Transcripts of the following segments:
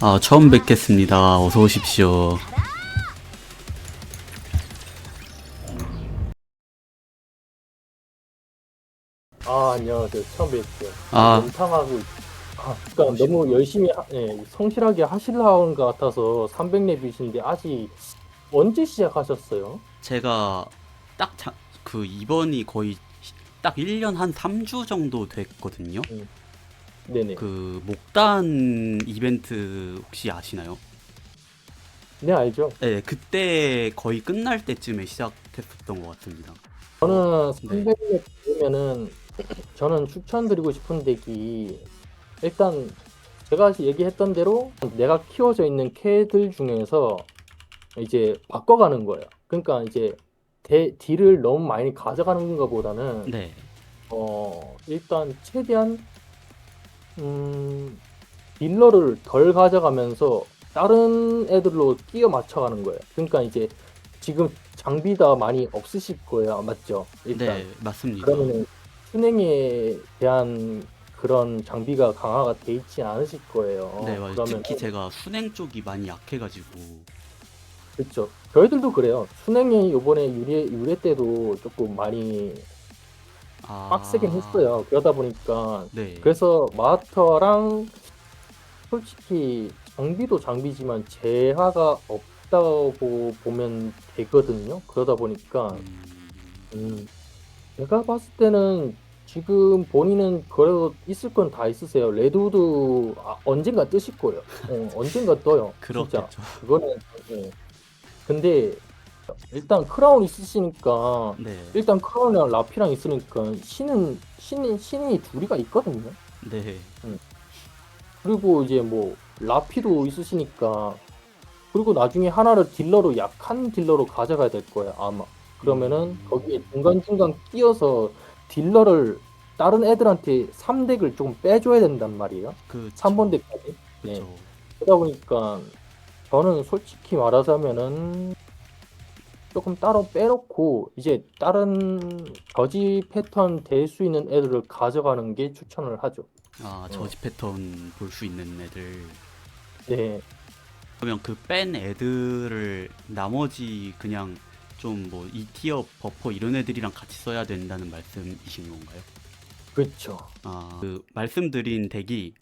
아, 처음 뵙겠습니다. 어서 오십시오. 아, 안녕하세요. 처음 뵙죠. 아. 연탕하고, 있- 아, 그러니까 너무 열심히, 하- 예, 성실하게 하시려는 것 같아서 300렙이신데 아직 언제 시작하셨어요? 제가 딱 그 이번이 거의 시- 딱 1년 한 3주 정도 됐거든요. 네네. 그 목단 이벤트 혹시 아시나요? 네, 알죠. 네, 그때 거의 끝날 때쯤에 시작했었던 것 같습니다. 저는 네. 300렙 되면은 저는 추천드리고 싶은 덱이 일단 제가 얘기했던 대로 내가 키워져 있는 캐들 중에서 이제 바꿔가는 거예요. 그러니까 이제 대, 딜을 너무 많이 가져가는 것보다는 네. 어, 일단 최대한 음, 딜러를 덜 가져가면서 다른 애들로 끼워 맞춰가는 거예요. 그러니까 이제 지금 장비 다 많이 없으실 거예요. 맞죠? 일단 네, 맞습니다. 그러면은 순행에 대한 그런 장비가 강화가 돼 있지 않으실 거예요. 네, 맞아요. 그러면 특히 제가 순행 쪽이 많이 약해가지고 그렇죠. 저희들도 그래요. 순행이 이번에 유래 유래 때도 조금 많이 아, 빡세긴 했어요. 그러다 보니까 네. 그래서 마스터랑 솔직히 장비도 장비지만 재화가 없다고 보면 되거든요. 그러다 보니까 음, 음, 제가 봤을 때는 지금 본인은 그래도 있을 건 다 있으세요. 레드우드 아, 언젠가 뜨실 거예요. 어, 언젠가 떠요. 진짜. 그렇겠죠. 그거는 예. 근데 일단 크라운 있으시니까 네, 일단 크라운이랑 라피랑 있으니까 신은 신이 신이 둘이가 있거든요. 네, 그리고 이제 뭐 라피도 있으시니까 그리고 나중에 하나를 딜러로 약한 딜러로 가져가야 될 거예요 아마 그러면은 음. 거기에 중간 중간 끼어서 딜러를 다른 애들한테 3덱을 조금 빼줘야 된단 말이에요 그 3번 덱까지 네. 그렇죠. 그러다 보니까 저는 솔직히 말하자면은 조금 따로 빼놓고 이제 다른 저지 패턴 될 수 있는 애들을 가져가는 게 추천을 하죠 아, 어. 저지 패턴 볼 수 있는 애들. 네 그러면 그 뺀 애들을 나머지 그냥 좀뭐 2티어 버퍼 이런 애들이랑 같이 써야 된다는 말씀이신 건가요? 그렇죠 아, 그 말씀드린 덱이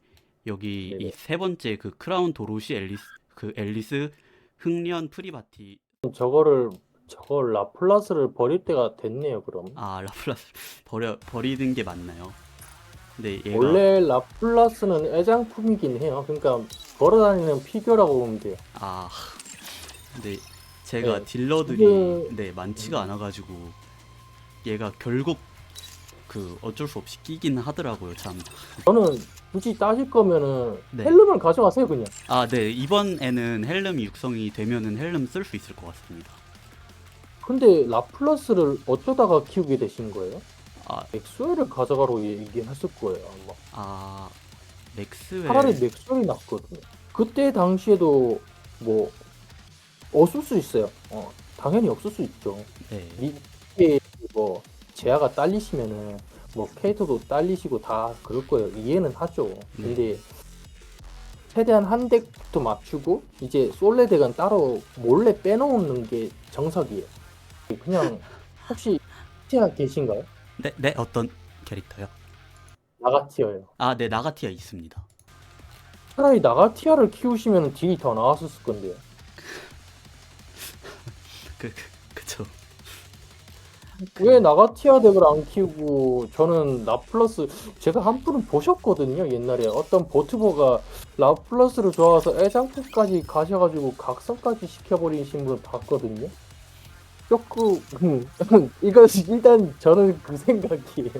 여기 네네. 이 세 번째 그 크라운 도로시 앨리스 그 앨리스 흥련 프리바티 저거를 저걸 라플라스를 버릴 때가 됐네요 그럼 아 라플라스 버려 버리는 게 맞나요? 근데 얘가 원래 라플라스는 애장품이긴 해요 그러니까 걸어다니는 피규어라고 보면 돼요 아 근데 제가 네, 딜러들이 이게- 네 많지가 않아가지고 얘가 결국 그 어쩔 수 없이 끼긴 하더라고요 참. 저는 굳이 따질 거면은 네. 헬름을 가져가세요 그냥 아 네 이번에는 헬름이 육성이 되면은 헬름 쓸 수 있을 것 같습니다. 근데 라플라스를 어쩌다가 키우게 되신 거예요? 아, 맥스웰을 가져가라고 얘기했을 거예요 아마 아 맥스웰 차라리 맥스웰이 낫거든요 그때 당시에도 뭐 없을 수 있어요 어, 당연히 없을 수 있죠 네. 이게 뭐 제아가 딸리시면은 뭐 캐릭터도 딸리시고 다 그럴 거예요. 이해는 하죠. 근데 최대한 한 덱부터 맞추고 이제 솔레 덱은 따로 몰래 빼놓는 게 정석이에요. 그냥 혹시 티아 계신가요? 네, 네 어떤 캐릭터요? 나가티아요. 아, 네 나가티아 있습니다. 차라리 나가티아를 키우시면 딜이 더 나왔을 건데요. 그, 그 그쵸. 왜 나가티아 덱을 안 키우고 저는 라플러스 제가 한 분은 보셨거든요 옛날에 어떤 보트버가 라플러스를 좋아해서 애장품까지 가셔가지고 각성까지 시켜버리신 분 봤거든요 조금 음, 이거 일단 저는 그 생각이에요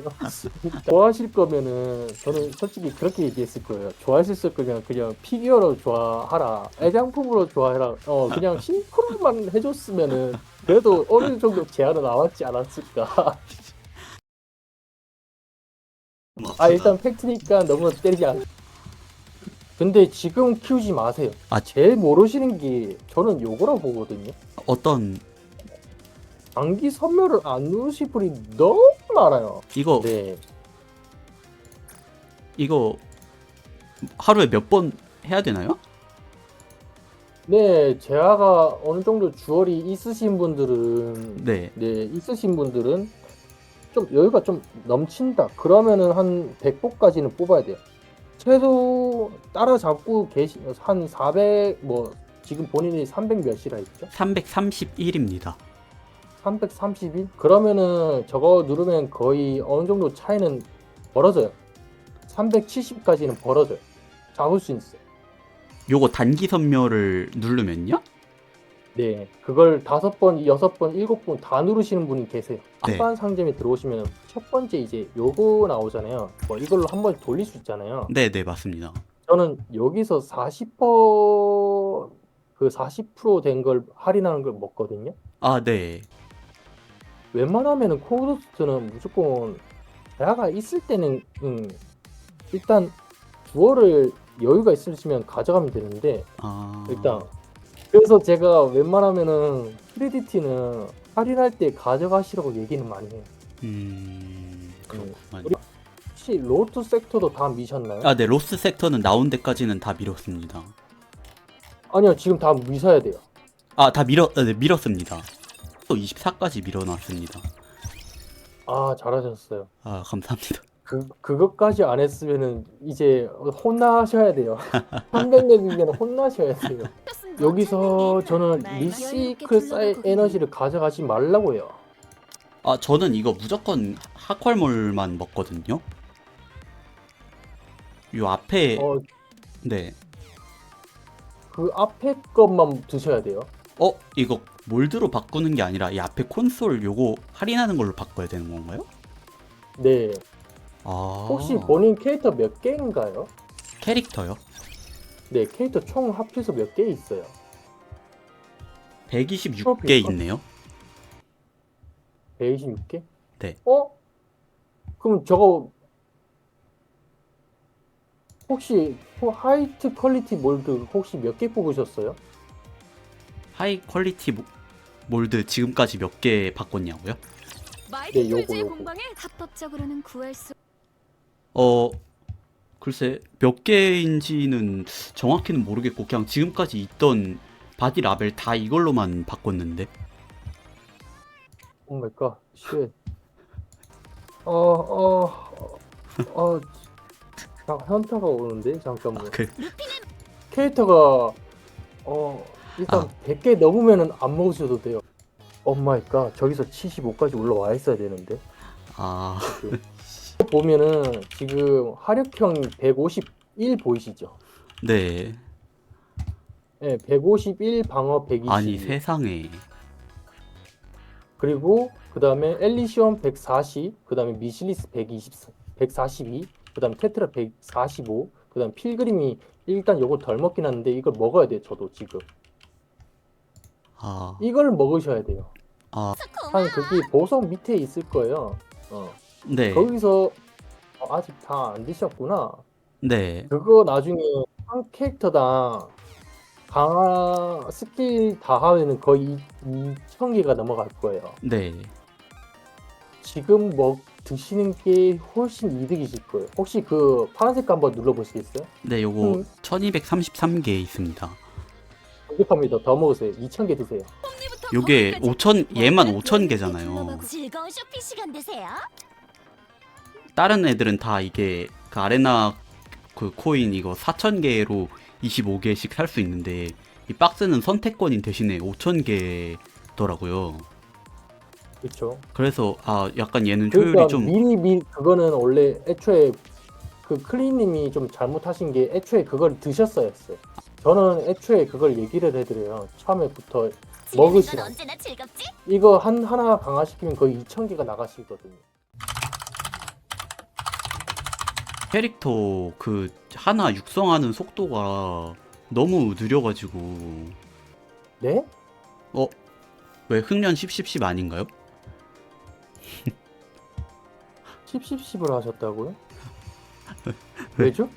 좋아하실 거면은 저는 솔직히 그렇게 얘기했을 거예요 좋아하실 거면 그냥 피규어로 좋아하라 애장품으로 좋아해라 어 그냥 심플만 해줬으면은 그래도 어느 정도 제한은 나왔지 않았을까 아 일단 팩트니까 너무 때리지 않. 근데 지금 키우지 마세요. 아, 제일 모르시는 게 저는 요거라고 보거든요. 어떤 장기 선멸을 안 누르실 분이 너무 많아요. 이거 네. 이거 하루에 몇 번 해야 되나요? 네, 제아가 어느 정도 주얼이 있으신 분들은 네. 네, 있으신 분들은 좀 여유가 좀 넘친다. 그러면은 한 100포까지는 뽑아야 돼요. 최소 따라잡고 계시 한 400 뭐 지금 본인이 300 몇이라 했죠? 331입니다. 331? 그러면은 저거 누르면 거의 어느 정도 차이는 벌어져요. 370까지는 벌어져요. 잡을 수 있어요. 요거 단기 선멸을 누르면요? 네, 그걸 다섯 번, 여섯 번, 일곱 번 다 누르시는 분이 계세요. 네. 한반 상점에 들어오시면 첫 번째 이제 요거 나오잖아요. 뭐 이걸로 한 번 돌릴 수 있잖아요. 네, 네, 맞습니다. 저는 여기서 40%, 그 40%된 걸 할인하는 걸 먹거든요. 아, 네. 웬만하면은 코드스트는 무조건 대화가 있을 때는 음, 일단 주어를 여유가 있으시면 가져가면 되는데 아. 일단 그래서 제가 웬만하면은 크레디티는 할인할 때 가져가시라고 얘기는 많이 해요. 음. 우리- 혹시 로트 섹터도 다 미셨나요? 아, 네. 로스 섹터는 나온 데까지는 다 밀었습니다. 아니요, 지금 다 미셔야 돼요. 아, 다 밀어, 아, 네, 밀었습니다. 또 24까지 밀어놨습니다. 아, 잘하셨어요. 아, 감사합니다. 그 그것까지 안 했으면은 이제 혼나셔야 돼요. 300렙이면 혼나셔야 돼요. 여기서 저는 리시클 사이 에너지를 가져가지 말라고 해요. 아, 저는 이거 무조건 하컬몰만 먹거든요. 요 앞에, 어, 네. 그 앞에 것만 드셔야 돼요. 어, 이거 몰드로 바꾸는 게 아니라 이 앞에 콘솔 요거 할인하는 걸로 바꿔야 되는 건가요? 네. 아. 혹시 본인 캐릭터 몇 개인가요? 캐릭터요? 네, 캐릭터 총 합해서 몇 개 있어요. 126개 있네요. 126개? 네. 어? 그럼 저거 혹시 호- 하이트 퀄리티 몰드 혹시 몇 개 뽑으셨어요? 하이 퀄리티 모- 몰드 지금까지 몇 개 바꿨냐고요? 마이티 네, 요거, 툴즈의 요거. 공방에 합법적으로는 구할 수 어, 글쎄 몇 개인지는 정확히는 모르겠고 그냥 지금까지 있던 바디 라벨 다 이걸로만 바꿨는데. 오 마이 갓. 쉣. 어, 어, 어, 어, 자, 현타가 오는데 잠깐만. 그 캐릭터가 어 일단 아. 100개 넘으면은 안 먹으셔도 돼요. 오 마이 갓. 저기서 75까지 올라와 있어야 되는데. 아, 그, 보면은 지금 화력형 151 보이시죠? 네. 네, 151 방어 120. 아니 세상에. 그리고 그 다음에 엘리시온 140, 그 다음에 미실리스 120, 142, 그 다음에 테트라 145, 그 다음 필그림이 일단 요거 덜 먹긴 하는데 이걸 먹어야 돼요. 저도 지금 아, 이걸 먹으셔야 돼요. 아, 한 거기 보석 밑에 있을 거예요. 어. 네, 거기서 어, 아직 다 안 드셨구나. 네. 그거 나중에 한 캐릭터당 강화 스킬 다 하면은 거의 2,000개가 넘어갈 거예요. 네. 지금 먹 드시는 게 훨씬 이득이실 거예요. 혹시 그 파란색 거 한번 눌러보시겠어요? 네, 요거 음. 1233개 있습니다. 공격합니다. 더 먹으세요. 2,000개 드세요. 요게 5천 얘만 5천 개잖아요. 즐거운 쇼핑 시간 되세요. 다른 애들은 다 이게 그 아레나 그 코인 이거 4천 개로 25개씩 살 수 있는데 이 박스는 선택권인 대신에 5천 개더라고요. 그렇죠. 그래서 아 약간 얘는 그러니까 효율이 좀 미리 미 그거는 원래 애초에 그 클리님이 좀 잘못하신 게 애초에 그걸 드셨어야 했어요. 저는 애초에 그걸 얘기를 해드려요. 처음에부터 먹으시라. 언제나 즐겁지? 이거 한 하나 강화시키면 거의 2,000개가 나가시거든요. 캐릭터 그 하나 육성하는 속도가 너무 느려가지고 네? 왜 흑년 1010 아닌가요? 10, 10, 10을 하셨다고요? 왜죠?